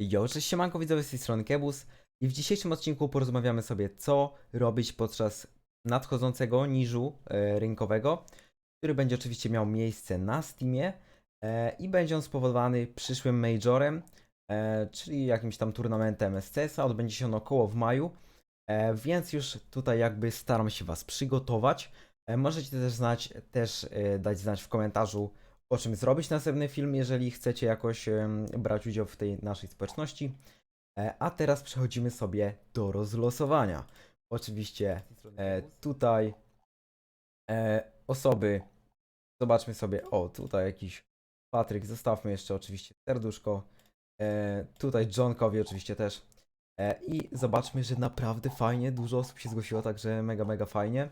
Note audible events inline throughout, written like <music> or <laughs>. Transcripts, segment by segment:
Jo, cześć siemanko widzowie z tej strony Kebus i w dzisiejszym odcinku porozmawiamy sobie co robić podczas nadchodzącego niżu e, rynkowego, który będzie oczywiście miał miejsce na Steamie e, i będzie on spowodowany przyszłym Majorem, e, czyli jakimś tam turnamentem SCS-a, odbędzie się on około w maju, e, więc już tutaj jakby staram się Was przygotować. E, możecie też znać, też e, dać znać w komentarzu o czym zrobić następny film, jeżeli chcecie jakoś brać udział w tej naszej społeczności. E, A teraz przechodzimy sobie do rozlosowania. Oczywiście e, tutaj e, osoby, zobaczmy sobie, o tutaj jakiś Patryk, zostawmy jeszcze oczywiście serduszko. Tutaj Johnkowi oczywiście też. I zobaczmy, że naprawdę fajnie, dużo osób się zgłosiło, także mega, mega fajnie.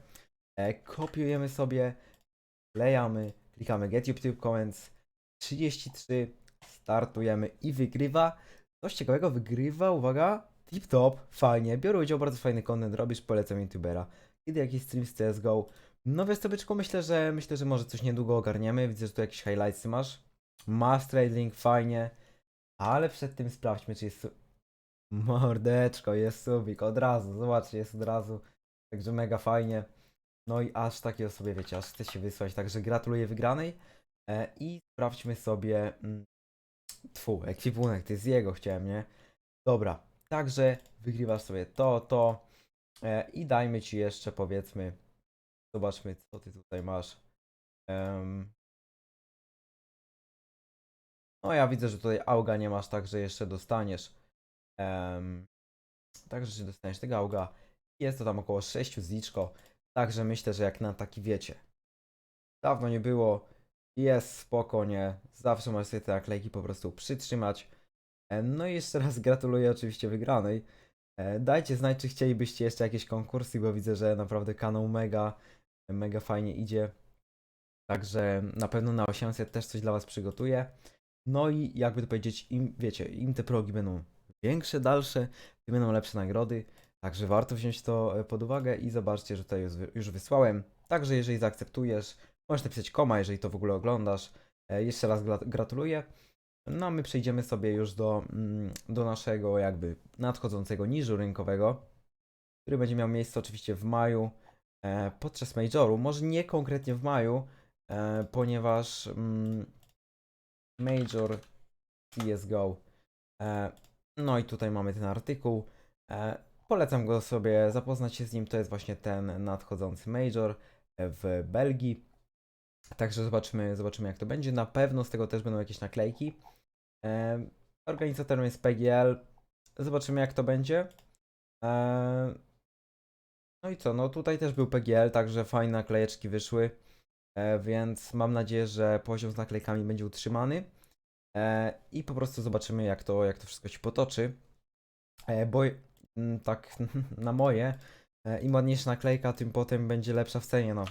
Kopiujemy sobie, klejamy, klikamy Get YouTube Comments, 33, startujemy i wygrywa. Coś ciekawego wygrywa, uwaga, tip top, fajnie, biorę udział, bardzo fajny content robisz, polecam youtubera. Kiedy jakiś stream z CSGO. No wiesz myślę, że myślę, że może coś niedługo ogarniemy, widzę, że tu jakieś highlights masz. Mass trading, fajnie, ale przed tym sprawdźmy, czy jest Mordeczko, jest subik, od razu, zobaczcie, jest od razu, także mega fajnie. No i aż takiej osobie, wiecie, aż chce się wysłać, także gratuluję wygranej. E, I sprawdźmy sobie. Mm, tfu, ekwipunek, to jest jego, chciałem, nie? Dobra, także wygrywasz sobie to, to. E, I dajmy ci jeszcze, powiedzmy. Zobaczmy, co ty tutaj masz. Em, no ja widzę, że tutaj auga nie masz, także jeszcze dostaniesz. Um, także że dostaniesz tego auga. Jest to tam około 6 zliczko. Także myślę, że jak na taki wiecie. Dawno nie było. Jest spokojnie. Zawsze możesz sobie te naklejki po prostu przytrzymać. E, No i jeszcze raz gratuluję oczywiście wygranej. E, Dajcie znać, czy chcielibyście jeszcze jakieś konkursy, bo widzę, że naprawdę kanał mega, mega fajnie idzie. Także na pewno na 800 też coś dla Was przygotuję. No i jakby to powiedzieć, im wiecie, im te progi będą większe, dalsze, tym będą lepsze nagrody. Także warto wziąć to e, pod uwagę i zobaczcie, że tutaj już, wy- już wysłałem. Także jeżeli zaakceptujesz, możesz napisać koma, jeżeli to w ogóle oglądasz. E, Jeszcze raz gra- gratuluję. No a my przejdziemy sobie już do, mm, do naszego jakby nadchodzącego niżu rynkowego, który będzie miał miejsce oczywiście w maju e, podczas Majoru. Może nie konkretnie w maju, ponieważ mm, Major CSGO. No i tutaj mamy ten artykuł. E, polecam go sobie zapoznać się z nim. To jest właśnie ten nadchodzący Major w Belgii. Także zobaczymy, zobaczymy jak to będzie. Na pewno z tego też będą jakieś naklejki. E, organizatorem jest PGL. Zobaczymy jak to będzie. E, no i co, no tutaj też był PGL, także fajne naklejeczki wyszły. E, więc mam nadzieję, że poziom z naklejkami będzie utrzymany. E, I po prostu zobaczymy, jak to, jak to wszystko się potoczy. E, bo tak <laughs> na moje, e, im ładniejsza naklejka, tym potem będzie lepsza w cenie. No.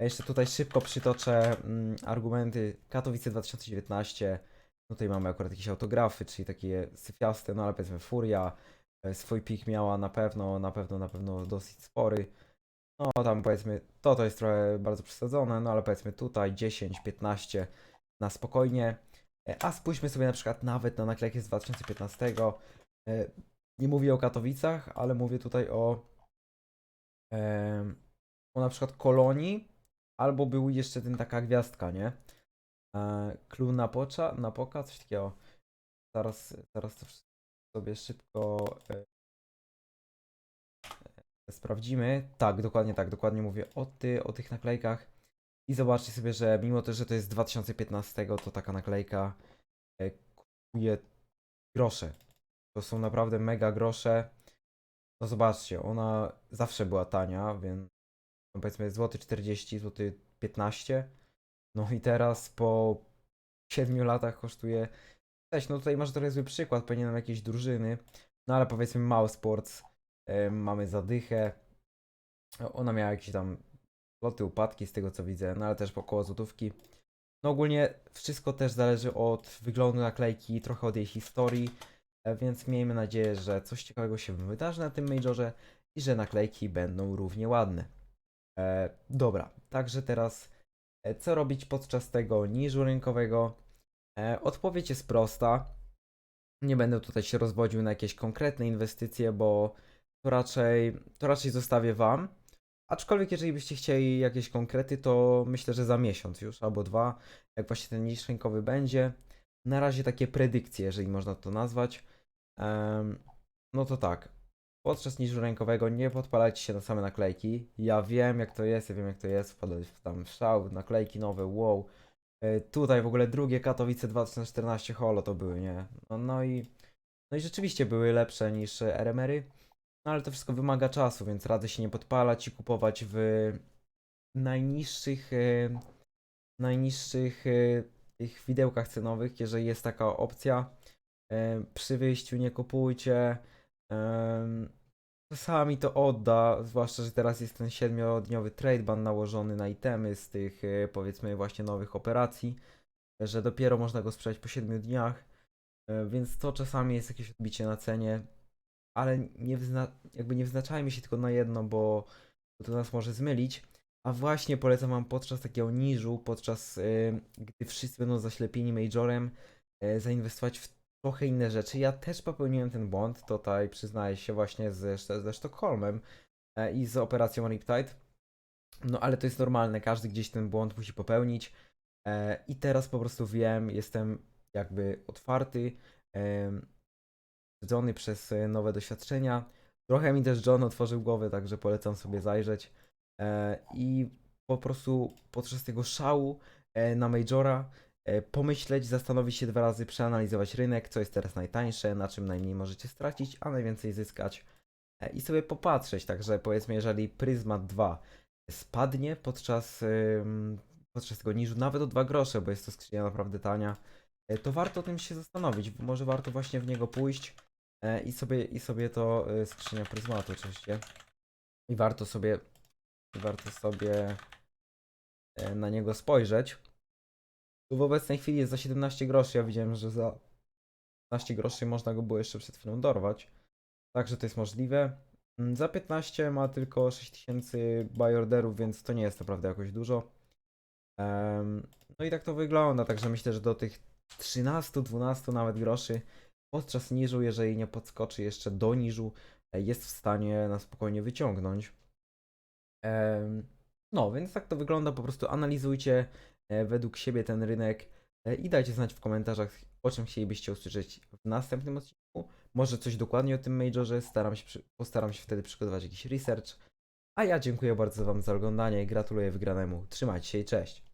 Jeszcze tutaj szybko przytoczę mm, argumenty Katowice 2019. Tutaj mamy akurat jakieś autografy, czyli takie syfiaste, no ale powiedzmy Furia. e, Swój pik miała na pewno, na pewno, na pewno dosyć spory. No tam powiedzmy, to to jest trochę bardzo przesadzone, no ale powiedzmy tutaj 10, 15 na spokojnie. E, A spójrzmy sobie na przykład nawet na naklejkę z 2015. E, Nie mówię o Katowicach, ale mówię tutaj o, em, o na przykład Kolonii, albo był jeszcze ten taka gwiazdka, nie? E, Klu Napocza, Napoka, coś takiego. Zaraz, zaraz to sobie szybko e, e, sprawdzimy. Tak, dokładnie tak, dokładnie mówię o, ty, o tych naklejkach. I zobaczcie sobie, że mimo to, że to jest z 2015, to taka naklejka e, kosztuje grosze. To są naprawdę mega grosze. No zobaczcie, ona zawsze była tania, więc no powiedzmy złoty 40, złoty 15. No i teraz po 7 latach kosztuje 6. No tutaj masz trochę zły przykład, powinienem jakieś drużyny. No ale powiedzmy Mał Sports, e, mamy zadychę. Ona miała jakieś tam loty, upadki z tego co widzę, no ale też około złotówki. No ogólnie wszystko też zależy od wyglądu naklejki, trochę od jej historii, więc miejmy nadzieję, że coś ciekawego się wydarzy na tym Majorze i że naklejki będą równie ładne. E, dobra, także teraz e, co robić podczas tego niżu rynkowego? E, odpowiedź jest prosta. Nie będę tutaj się rozwodził na jakieś konkretne inwestycje, bo to raczej, to raczej zostawię Wam. Aczkolwiek, jeżeli byście chcieli jakieś konkrety, to myślę, że za miesiąc już albo dwa, jak właśnie ten niż rynkowy będzie. Na razie takie predykcje, jeżeli można to nazwać. No to tak. Podczas niżu rękowego nie podpalajcie się na same naklejki. Ja wiem jak to jest, ja wiem jak to jest, wpadać w tam szał, naklejki nowe, wow. E, Tutaj w ogóle drugie Katowice 2014 holo to były, nie? No, no i no i rzeczywiście były lepsze niż e, RMR-y. No ale to wszystko wymaga czasu, więc radzę się nie podpalać i kupować w najniższych e, najniższych tych widełkach cenowych, jeżeli jest taka opcja. E, Przy wyjściu nie kupujcie. Em, Czasami to odda, zwłaszcza, że teraz jest ten 7-dniowy trade ban nałożony na itemy z tych e, powiedzmy właśnie nowych operacji, że dopiero można go sprzedać po 7 dniach, e, więc to czasami jest jakieś odbicie na cenie, ale nie jakby nie wyznaczajmy się tylko na jedno, bo to nas może zmylić. A właśnie polecam wam podczas takiego niżu, podczas e, gdy wszyscy będą zaślepieni majorem, e, zainwestować w trochę inne rzeczy. Ja też popełniłem ten błąd, tutaj przyznaję się właśnie ze, ze Sztokholmem e, i z operacją Riptide. No ale to jest normalne, każdy gdzieś ten błąd musi popełnić. E, I teraz po prostu wiem, jestem jakby otwarty, zedzony przez nowe doświadczenia. Trochę mi też John otworzył głowę, także polecam sobie zajrzeć. E, I po prostu podczas tego szału e, na Majora e, pomyśleć, zastanowić się dwa razy, przeanalizować rynek, co jest teraz najtańsze, na czym najmniej możecie stracić, a najwięcej zyskać. I sobie popatrzeć, także powiedzmy, jeżeli Prismat 2 spadnie podczas, podczas tego niżu, nawet o 2 grosze, bo jest to skrzynia naprawdę tania, to warto o tym się zastanowić. Może warto właśnie w niego pójść i sobie, i sobie to skrzynia Prismatu oczywiście. I warto sobie, warto sobie e, na niego spojrzeć. Tu w obecnej chwili jest za 17 groszy. Ja widziałem, że za 15 groszy można go było jeszcze przed chwilą dorwać. Także to jest możliwe. Mm, Za 15 ma tylko 6000 buy orderów, więc to nie jest naprawdę jakoś dużo. No i tak to wygląda. Także myślę, że do tych 13-12 nawet groszy podczas niżu, jeżeli nie podskoczy jeszcze do niżu, e, jest w stanie na spokojnie wyciągnąć. No, więc tak to wygląda. Po prostu analizujcie e, według siebie ten rynek e, i dajcie znać w komentarzach, o czym chcielibyście usłyszeć w następnym odcinku. Może coś dokładnie o tym Majorze, staram się, postaram się wtedy przygotować jakiś research. A ja dziękuję bardzo Wam za oglądanie gratuluję wygranemu. Trzymajcie się i cześć!